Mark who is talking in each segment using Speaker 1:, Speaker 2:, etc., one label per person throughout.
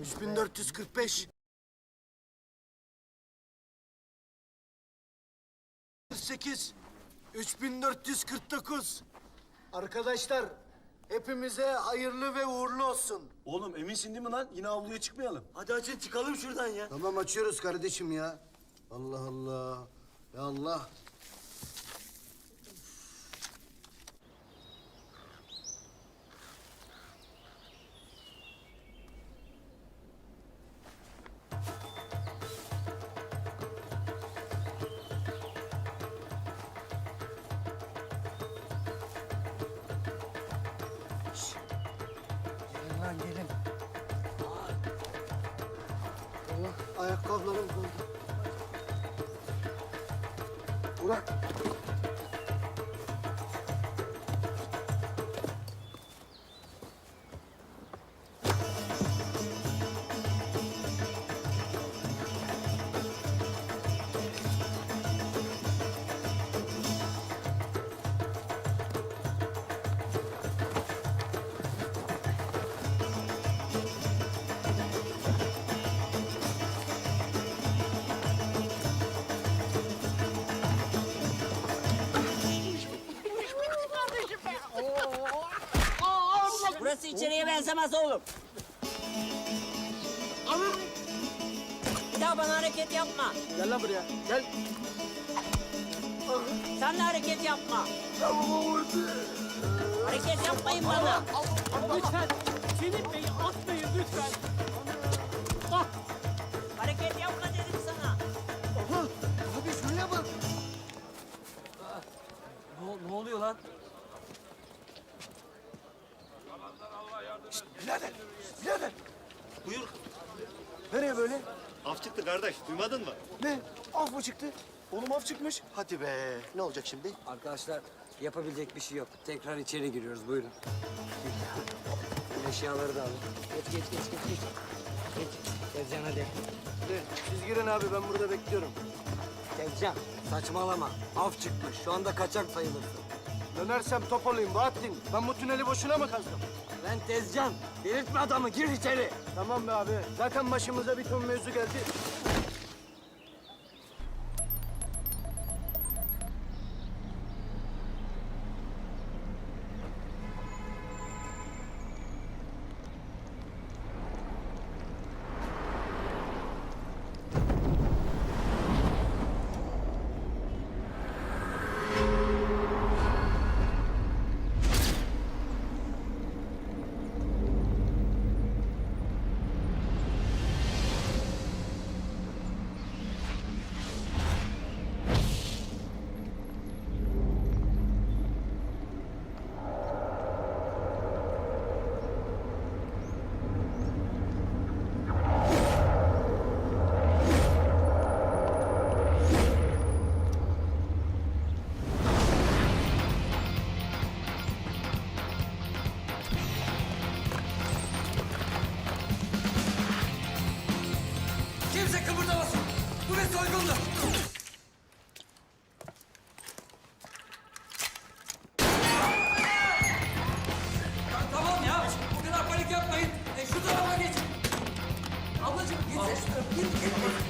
Speaker 1: 3445 48 3449 Arkadaşlar hepimize hayırlı ve uğurlu olsun.
Speaker 2: Oğlum eminsin değil mi lan? Yine avluya çıkmayalım.
Speaker 3: Hadi açın çıkalım şuradan ya.
Speaker 1: Tamam açıyoruz kardeşim ya. Allah Allah. Ya Allah.
Speaker 4: Benzemez oğlum. Bir daha bana hareket yapma.
Speaker 1: Gel lan buraya. Gel.
Speaker 4: Sen de hareket yapma. Hareket yapmayın bana.
Speaker 5: Lütfen Çelik Bey'i
Speaker 2: kardeş. Duymadın mı?
Speaker 1: Ne? Af mı çıktı? Oğlum af çıkmış. Hadi be. Ne olacak şimdi?
Speaker 6: Arkadaşlar yapabilecek bir şey yok. Tekrar içeri giriyoruz. Buyurun. Eşyaları da alın. Geç geç geç geç. Geç. Geç. Tezcan hadi.
Speaker 1: Siz girin abi ben burada bekliyorum.
Speaker 6: Tezcan saçmalama. Af çıkmış. Şu anda kaçak sayılırsın.
Speaker 1: Dönersem top olayım Bahattin. Ben bu tüneli boşuna mı kazdım?
Speaker 6: Lan Tezcan. Delirtme adamı. Gir içeri.
Speaker 1: Tamam be abi. Zaten başımıza bir ton mevzu geldi.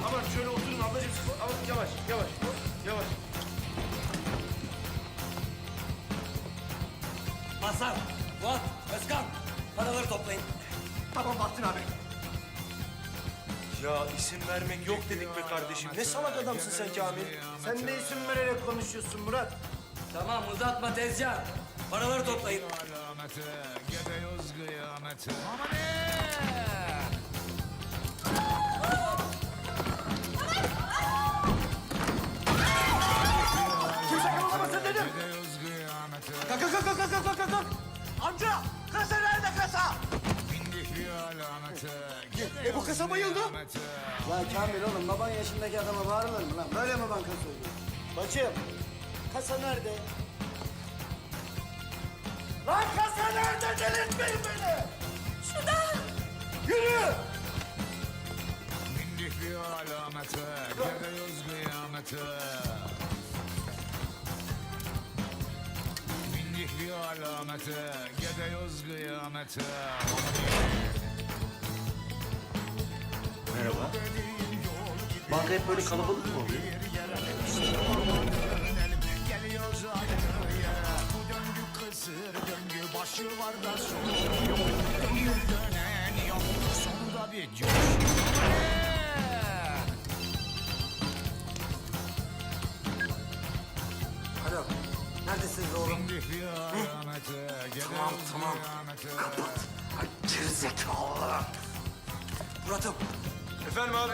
Speaker 2: Aman şöyle oturun ablacığım. Ama yavaş, yavaş, yavaş.
Speaker 6: Mazhar, Fuat, Özkan. Paraları toplayın.
Speaker 2: Tamam Bahattin abi. Ya isim vermek yok dedik be kardeşim. Ne salak adamsın sen Kamil.
Speaker 1: Sen de isim vererek konuşuyorsun Murat.
Speaker 6: Tamam uzatma Tezcan. Paraları toplayın.
Speaker 7: alameti, gidiyoruz kıyameti.
Speaker 2: Kimse kalk, kalk, kalk. Amca, kasa nerede kasa? E bu kasa bayıldı.
Speaker 1: Ya Kamil oğlum baban yaşındaki adama bağırılır mı lan? Böyle mi banka soyuyor? Bacım, kasa nerede?
Speaker 2: Lan kasa nerede? Delirtmeyin beni. Şurada. Yürü.
Speaker 7: Bindik bir alameti. Gidiyoruz kıyameti. Kopuyor alameti Gidiyoruz kıyameti Merhaba.
Speaker 6: Banka hep böyle kalabalık mı oluyor?
Speaker 7: başı var da sonu yok. Dönen yok. Sonunda bir
Speaker 6: coşku. Neredesiniz oğlum?
Speaker 7: Tamam
Speaker 6: tamam. Kapat. Gerizekalı. Murat'ım.
Speaker 2: Efendim abi.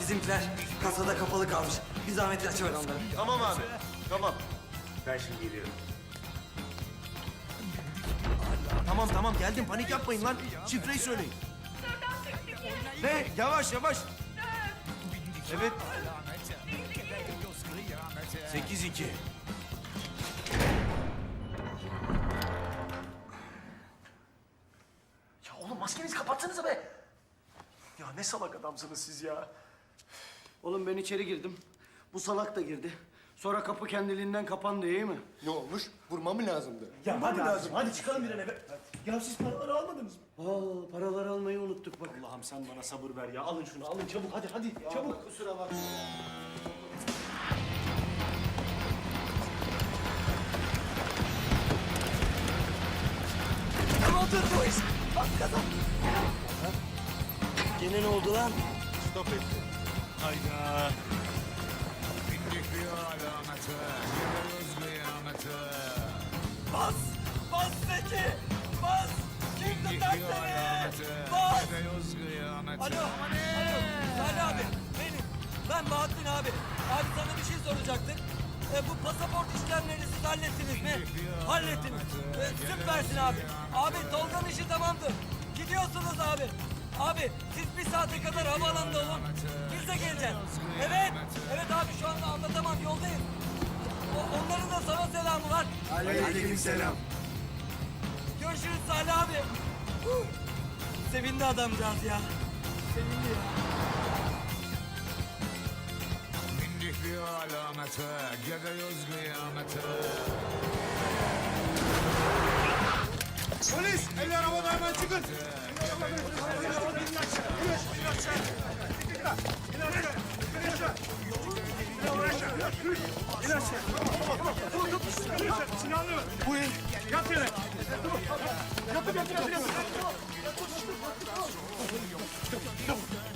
Speaker 6: Bizimkiler kasada kapalı kalmış. Bir zahmet açıver onları.
Speaker 2: Tamam abi. Tamam.
Speaker 1: Ben şimdi geliyorum.
Speaker 2: Tamam tamam geldim panik yapmayın lan. Şifreyi söyleyin. Ne? Yavaş yavaş. Evet. 8-2.
Speaker 6: Ya
Speaker 2: ne salak adamsınız siz ya.
Speaker 1: Oğlum ben içeri girdim. Bu salak da girdi. Sonra kapı kendiliğinden kapandı iyi mi?
Speaker 8: Ne olmuş? Vurma mı lazımdı?
Speaker 2: Ya hadi lazım. Hadi çıkalım bir an eve. Ya siz paraları almadınız mı?
Speaker 1: Aa, paraları almayı unuttuk bak.
Speaker 2: Allah'ım sen bana sabır ver ya. Alın şunu alın çabuk hadi hadi çabuk.
Speaker 1: Kusura bakma.
Speaker 6: Tamam dur bu iş. Bak kazan. Gene ne oldu lan?
Speaker 2: Stop etti. Hayda.
Speaker 7: Bindik bir alamete Geliyoruz kıyamete
Speaker 6: Bas! Bas Zeki! Bas! Kim tutar seni? Bas!
Speaker 7: Geliyoruz kıyamete
Speaker 6: Alo, alo. Salih abi, benim. Ben Bahattin abi. Abi sana bir şey soracaktık. E, bu pasaport işlemlerini siz hallettiniz mi? Hallettiniz. E, süpersin abi. Abi Tolga'nın işi tamamdır. Gidiyorsunuz abi. Abi siz bir saate kadar havaalanında olun. Biz de geleceğiz. Evet. Evet abi şu anda anlatamam yoldayım. O- onların da sana selamı var.
Speaker 1: Aleykümselam.
Speaker 6: Görüşürüz Salih abi. Huh. Sevindi adamcağız ya. Sevindi ya.
Speaker 7: Bindik bir alamete Geliyoruz kıyamete
Speaker 2: Polis eller havada hemen çıkın. Sakal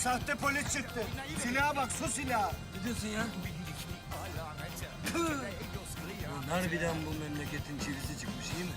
Speaker 1: sahte polis çıktı. Silaha bak su silahı.
Speaker 6: Ne diyorsun ya? Lan Harbiden bu memleketin çivisi çıkmış iyi mi?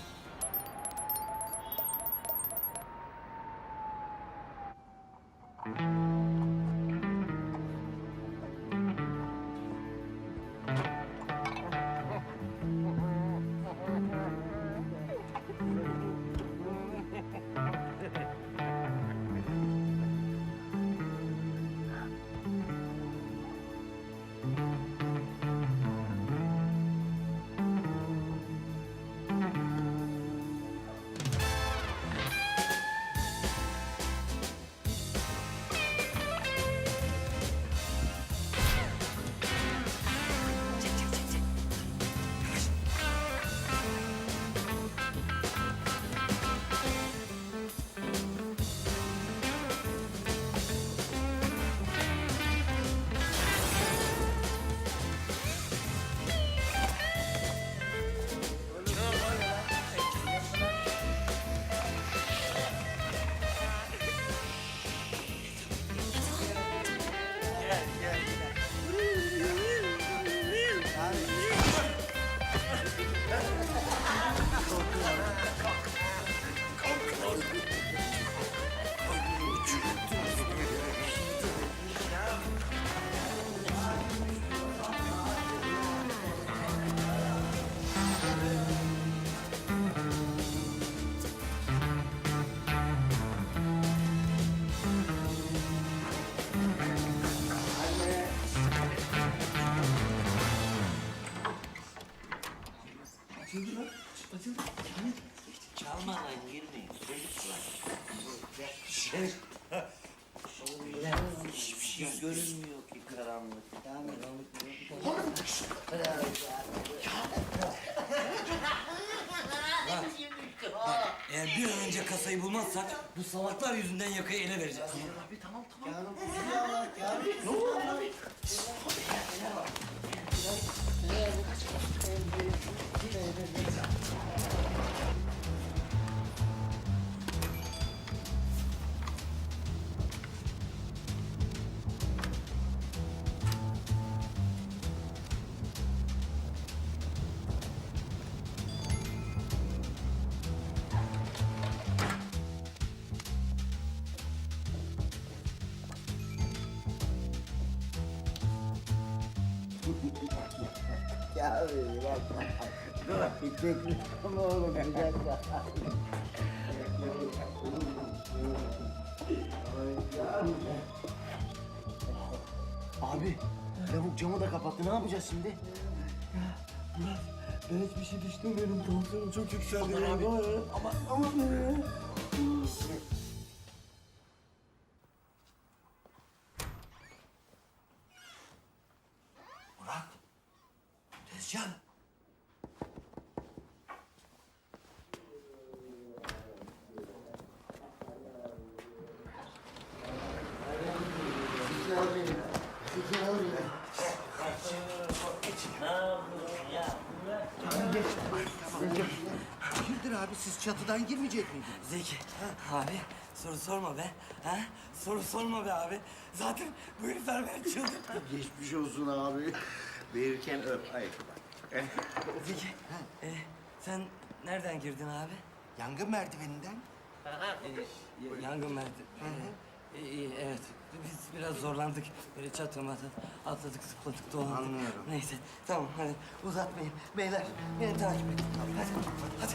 Speaker 4: Çalmadan girmeyin. Çocuklar.
Speaker 1: Hiçbir şey görünmüyor ki karanlık.
Speaker 6: Eğer bir an önce kasayı bulmazsak bu salaklar yüzünden yakayı ele vereceğiz. Thank you.
Speaker 1: Ya bak. Dur. Bekle. Ama oğlum güzel ya. Abi, lavuk camı da kapattı. Ne yapacağız şimdi? Ya Murat, ben hiçbir şey düşünmüyorum. Tansiyonum çok yükseldi. Aman abi. Ama, aman be.
Speaker 2: Murat. Tezcan.
Speaker 1: Fikir al beni. Fikir al beni.
Speaker 2: Hayırdır abi siz çatıdan girmeyecek miydiniz?
Speaker 6: Zeki, abi soru sorma be. Ha? Soru sorma be abi. Zaten bu herifler beni çıldırttı.
Speaker 1: Geçmiş olsun abi. Verirken öp. Hayır.
Speaker 6: Zeki, e, sen nereden girdin abi?
Speaker 2: Yangın merdiveninden.
Speaker 6: Y- yangın merdi. E, e, evet, biz biraz zorlandık. Böyle çatlamadan atladık, zıpladık, dolandık.
Speaker 2: Anlıyorum.
Speaker 6: Neyse, tamam hadi uzatmayın. Beyler, beni takip edin. Hadi, hadi.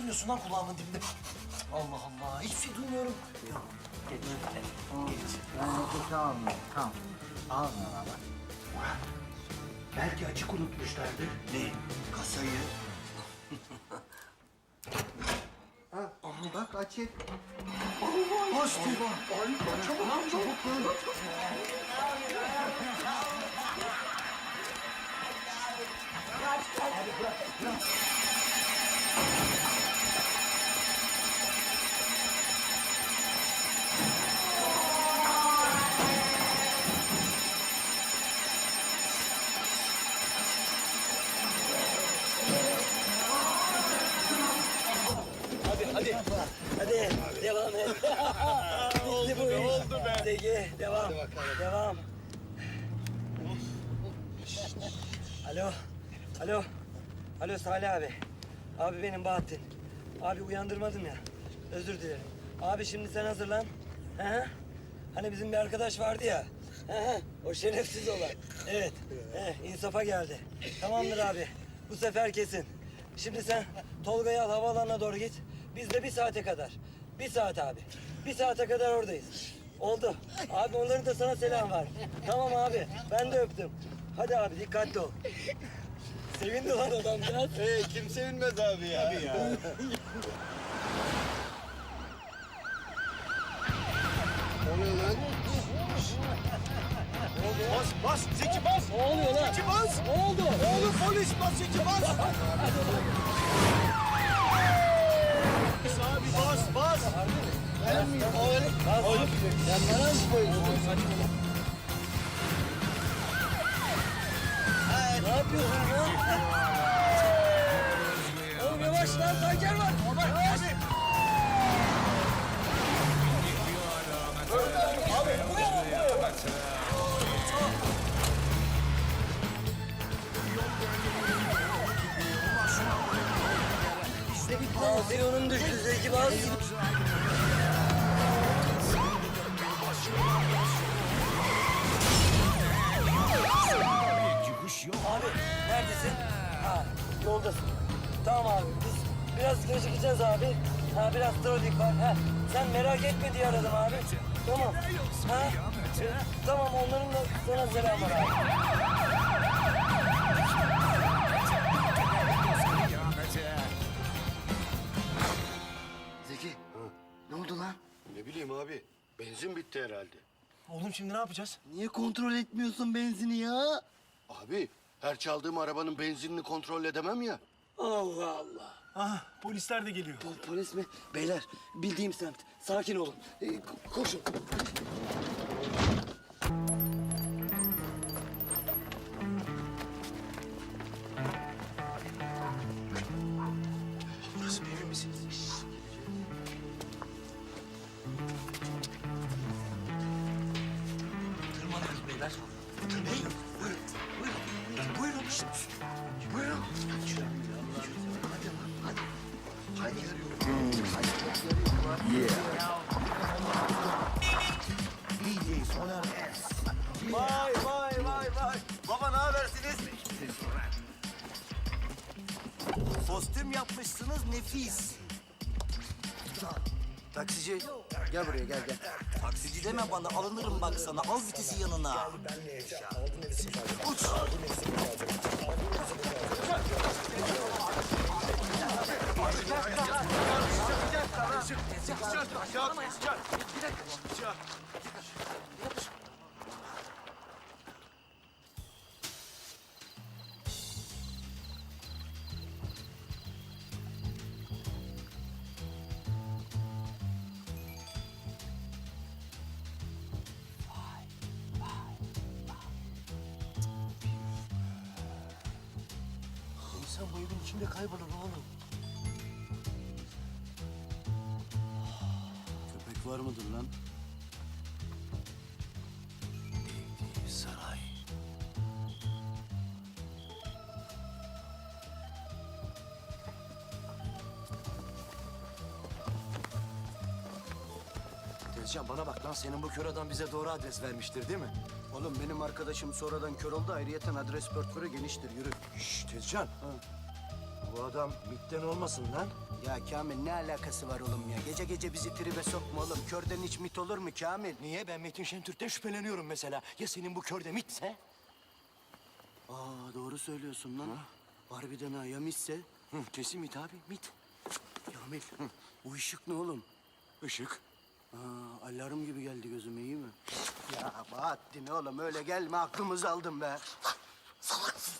Speaker 2: duruyorsun lan kulağımın dibinde? Allah Allah hiçbir şey duymuyorum.
Speaker 1: Tamam, tamam. Al bana bak.
Speaker 2: Belki açık unutmuşlardır. Ne? Kasayı.
Speaker 1: Ha, bak açık.
Speaker 2: Açtı.
Speaker 1: Çabuk, çabuk lan.
Speaker 6: Hadi, alo. Alo Salih abi. Abi benim Bahattin. Abi uyandırmadım ya. Özür dilerim. Abi şimdi sen hazırlan. Hı hı. Hani bizim bir arkadaş vardı ya. Hı hı. O şerefsiz olan. Evet. He, insafa geldi. Tamamdır abi. Bu sefer kesin. Şimdi sen Tolga'yı al havaalanına doğru git. Biz de bir saate kadar. Bir saat abi. Bir saate kadar oradayız. Oldu. Abi onların da sana selam var. Tamam abi. Ben de öptüm. Hadi abi dikkatli ol. Sevindi lan adamcağız.
Speaker 1: Ee, kim sevinmez abi ya. Tabii ya.
Speaker 6: o ne lan?
Speaker 2: Bas bas Zeki bas.
Speaker 6: Ne oluyor lan?
Speaker 2: Zeki bas.
Speaker 6: Ne oldu? Oğlum
Speaker 1: polis bas Zeki bas. abi bas bas. Ben miyim? O öyle. Sen bana mı koyuyorsun?
Speaker 6: Ne yapıyorsun? Oğlum yavaş lan tanker var. Yavaş. Tansiyonun düştü Zeki bas. Biraz gecikeceğiz abi. Ha biraz trafik var. Ha, sen merak etme diye aradım abi. Tamam. Ha? e, Tamam onların da sana selam var abi.
Speaker 1: Zeki. Ne oldu lan?
Speaker 8: Ne bileyim abi. Benzin bitti herhalde.
Speaker 2: Oğlum şimdi ne yapacağız?
Speaker 1: Niye kontrol etmiyorsun benzini ya?
Speaker 8: Abi her çaldığım arabanın benzinini kontrol edemem ya.
Speaker 1: Allah Allah.
Speaker 2: Ah polisler de geliyor.
Speaker 6: Po- Polis mi? Beyler bildiğim semt. Sakin olun. Ee, ko- koşun.
Speaker 1: Nefis. Taksici gel buraya gel gel. Taksici deme bana alınırım bak sana. Al vitesi yanına. Uç. İnsan
Speaker 2: Tezcan bana bak lan senin bu kör adam bize doğru adres vermiştir değil mi?
Speaker 1: Oğlum benim arkadaşım sonradan kör oldu. Ayrıyeten adres portföyü geniştir. Yürü.
Speaker 2: Şşş Tezcan. Bu adam mitten olmasın lan.
Speaker 1: Ya Kamil ne alakası var oğlum ya? Gece gece bizi tribe sokma oğlum. Körden hiç mit olur mu Kamil?
Speaker 2: Niye? Ben Metin Şentürk'ten şüpheleniyorum mesela. Ya senin bu kör de mitse?
Speaker 1: Aa doğru söylüyorsun lan. Harbiden ha ya mitse?
Speaker 2: Hı, kesin mit abi, mit.
Speaker 1: Kamil bu ışık ne oğlum?
Speaker 2: Işık.
Speaker 1: Aa, alarm gibi geldi gözüme iyi mi? Ya Bahattin oğlum öyle gelme aklımızı aldın be.
Speaker 6: Salaksın.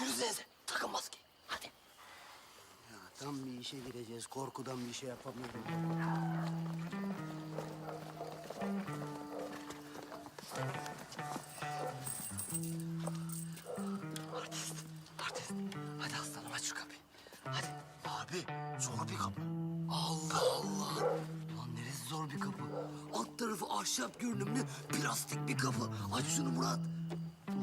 Speaker 6: Yürüsenize. Takın maskeyi. Hadi.
Speaker 1: Ya tam bir işe gireceğiz korkudan bir şey yapamıyorum.
Speaker 6: Ahşap görünümlü plastik bir kapı. Aç şunu Murat.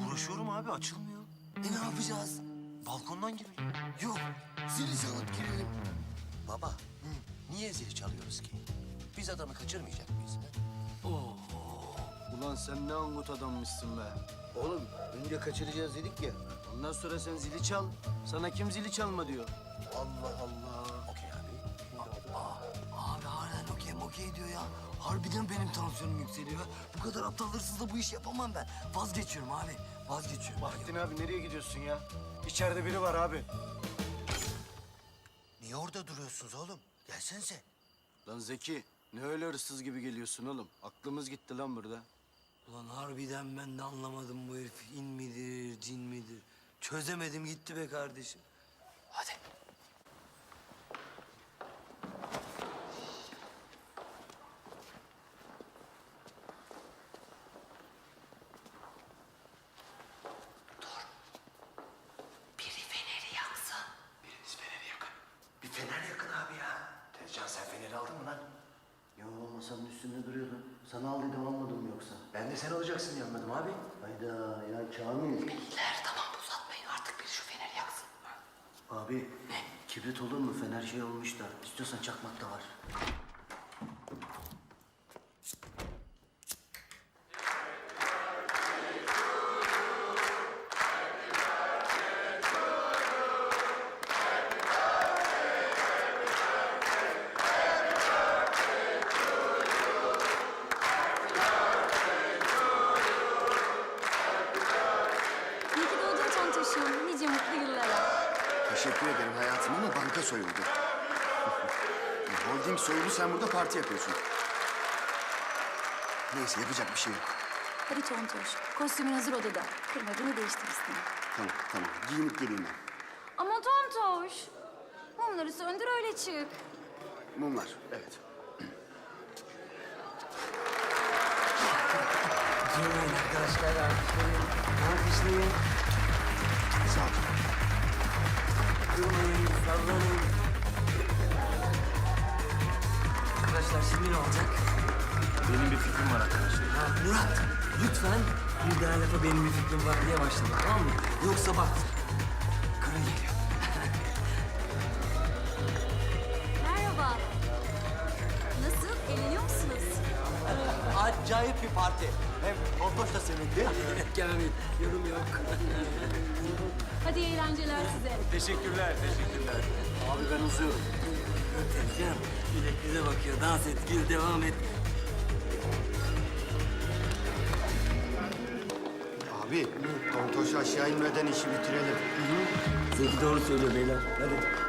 Speaker 2: Uğraşıyorum abi, açılmıyor.
Speaker 6: E ne yapacağız?
Speaker 2: Balkondan girelim.
Speaker 6: Yok. Zili çalıp girelim.
Speaker 2: Baba, niye zil çalıyoruz ki? Biz adamı kaçırmayacak mıyız? ha?
Speaker 1: Ulan sen ne angut adammışsın be. Oğlum önce kaçıracağız dedik ya. Ondan sonra sen zili çal. Sana kim zili çalma diyor. Allah Allah.
Speaker 6: Harbiden benim tansiyonum yükseliyor. Bu kadar aptal hırsızla bu işi yapamam ben. Vazgeçiyorum abi. Vazgeçiyorum.
Speaker 1: Bahattin abi nereye gidiyorsun ya? İçeride biri var abi.
Speaker 8: Niye orada duruyorsunuz oğlum? Gelsenize.
Speaker 1: Lan Zeki ne öyle hırsız gibi geliyorsun oğlum? Aklımız gitti lan burada.
Speaker 6: Ulan harbiden ben de anlamadım bu herif in midir, cin midir? Çözemedim gitti be kardeşim.
Speaker 2: Hadi.
Speaker 9: Biri feneri yaksın.
Speaker 2: Biriniz feneri yakın. Bir fener yakın abi ya. Tezcan sen feneri aldın mı lan?
Speaker 1: Yo masanın üstünde duruyordu. Sana al dedim almadım yoksa.
Speaker 2: Ben de sen alacaksın diye anladım abi.
Speaker 1: Hayda ya Kamil.
Speaker 9: Beyler tamam uzatmayın artık biri şu feneri yaksın.
Speaker 1: Abi kibrit olur mu? Fener şey olmuş da. İstiyorsan çakmak da var.
Speaker 10: İyi ki doğdun Tontoş'um. Nice mutlu yıllara.
Speaker 11: Teşekkür ederim hayatım ama banka soyuldu. Holding soyuldu sen burada parti yapıyorsun. Neyse yapacak bir şey yok.
Speaker 10: Hadi Tontoş. Kostümün hazır odada. Kırma beni değiştir istedim.
Speaker 11: Tamam tamam giyinip geleyim ben.
Speaker 10: Ama Tontoş. Mumları söndür öyle çık.
Speaker 11: Mumlar evet.
Speaker 6: Ne olacak?
Speaker 12: Benim bir fikrim var arkadaşlar.
Speaker 6: Ya Murat lütfen bir daha lafa benim bir fikrim var diye başlama tamam mı? Yoksa bak karın geliyor.
Speaker 10: Merhaba. Nasıl? Eğleniyor musunuz?
Speaker 6: Acayip bir parti. Hem Tontoş da sevindi. Kamil yorum yok.
Speaker 10: Hadi eğlenceler size.
Speaker 12: Teşekkürler, teşekkürler.
Speaker 1: Abi ben uzuyorum.
Speaker 6: Tezcan Dilek bize bakıyor. Dans et, gül, devam et.
Speaker 11: Abi Tontoş aşağı inmeden işi bitirelim.
Speaker 6: Zeki doğru söylüyor beyler. Hadi.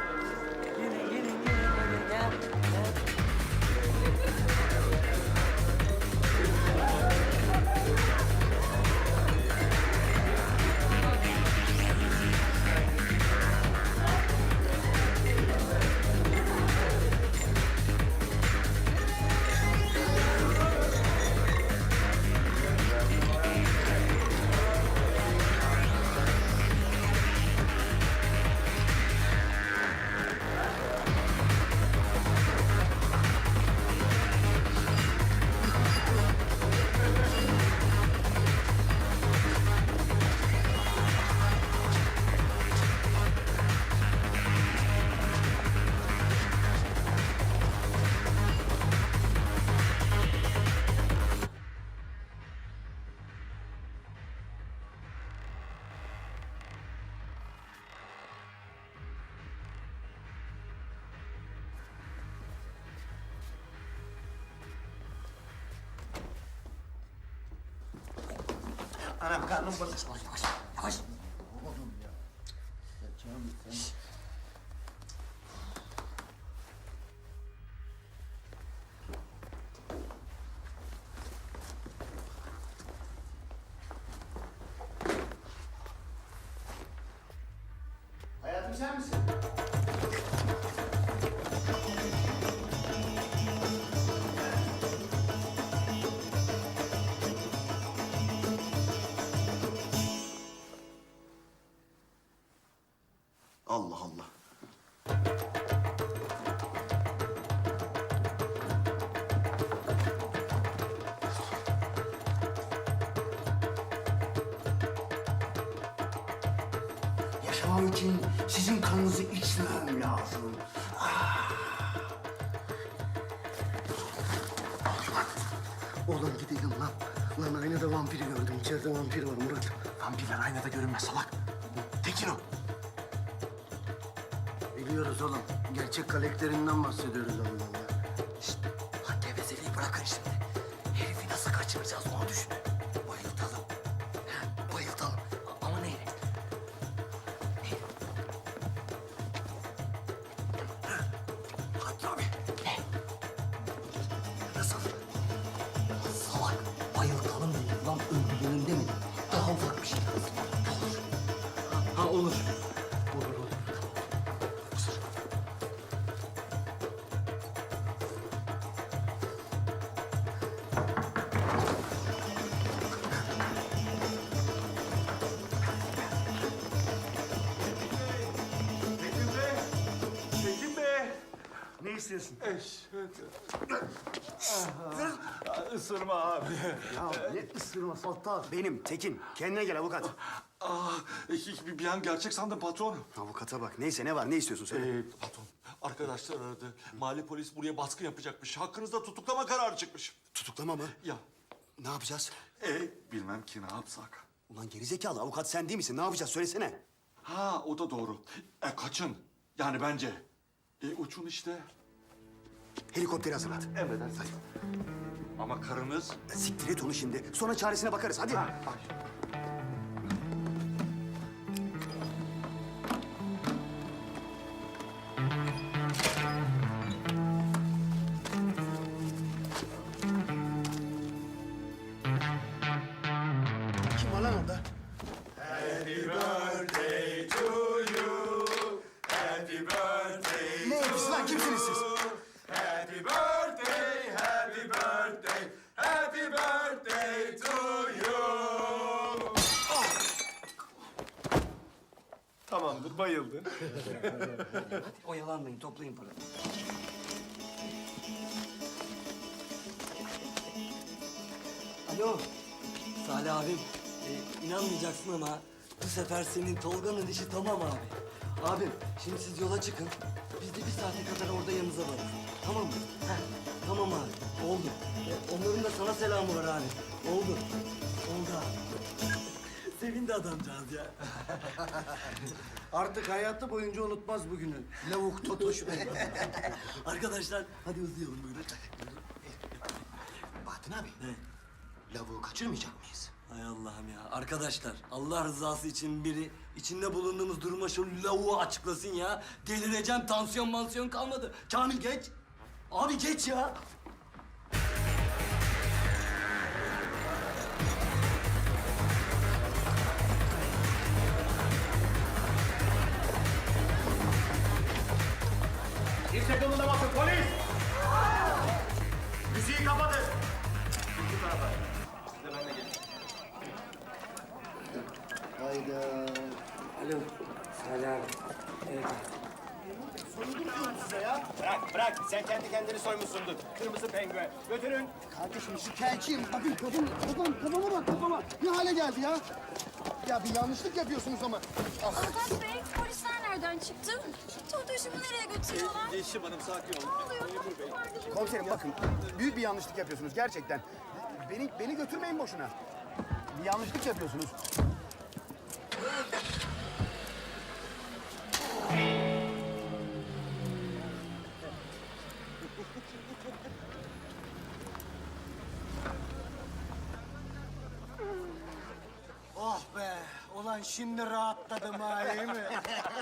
Speaker 2: Anam karnım bana.
Speaker 6: Yavaş, yavaş.
Speaker 11: Hayatım
Speaker 1: Oğlum gidelim lan. Lan aynada vampiri gördüm. İçeride vampir var Murat.
Speaker 2: Vampirler aynada görünmez salak. Tekin o.
Speaker 1: Biliyoruz oğlum. Gerçek karakterinden bahsediyoruz Allah
Speaker 11: İstiyorsun?
Speaker 5: Isırma abi.
Speaker 11: Ya ne ısırması aptal. Benim Tekin. Kendine gel avukat.
Speaker 5: Ah, bir, bir an gerçek sandım patron.
Speaker 11: Avukata bak. Neyse ne var? Ne istiyorsun söyle.
Speaker 5: Ee, patron, arkadaşlar aradı. Mali polis buraya baskın yapacakmış. Hakkınızda tutuklama kararı çıkmış.
Speaker 11: Tutuklama mı?
Speaker 5: Ya,
Speaker 11: Ne yapacağız?
Speaker 5: e, bilmem ki ne yapsak.
Speaker 11: Ulan gerizekalı avukat sen değil misin? Ne yapacağız? Söylesene.
Speaker 5: Ha, o da doğru. E, kaçın. Yani bence. E, uçun işte.
Speaker 11: Helikopteri hazırlat.
Speaker 5: Emredersin. Ama karınız...
Speaker 11: E, Siktir et onu şimdi. Sonra çaresine bakarız. Hadi.
Speaker 5: Ay.
Speaker 11: Kim
Speaker 13: bayıldı.
Speaker 6: Oyalanmayın toplayın parayı. Alo Salih abim. e, inanmayacaksın ama bu sefer senin Tolga'nın işi tamam abi. Abim şimdi siz yola çıkın. Biz de bir saate kadar orada yanınıza varız. Tamam mı? Heh, tamam abi. Oldu. E, onların da sana selamı var abi. Oldu. Oldu abi. Sevindi adamcağız ya.
Speaker 11: Artık hayatı boyunca unutmaz bugünü. Lavuk Totoş Bey.
Speaker 6: Arkadaşlar hadi uzayalım buyurun.
Speaker 11: Bahattin abi. Lavuğu kaçırmayacak mıyız?
Speaker 6: Hay Allah'ım ya. Arkadaşlar Allah rızası için biri içinde bulunduğumuz duruma şu lavuğu açıklasın ya. Delireceğim tansiyon mansiyon kalmadı. Kamil geç. Abi geç ya.
Speaker 11: Şikayetçiyim. Bakın kafam, kafam, kafama bak kafama. Ne hale geldi ya? Ya bir yanlışlık yapıyorsunuz ama.
Speaker 10: Avukat bey, polisler nereden çıktı? Totoşumu nereye götürüyorlar?
Speaker 5: Yeşim Hanım sakin olun.
Speaker 10: Ne oluyor? Nerede bu?
Speaker 11: Komiserim bakın büyük bir yanlışlık yapıyorsunuz gerçekten. Beni beni götürmeyin boşuna. Bir yanlışlık yapıyorsunuz. Şimdi rahatladım ha iyi mi?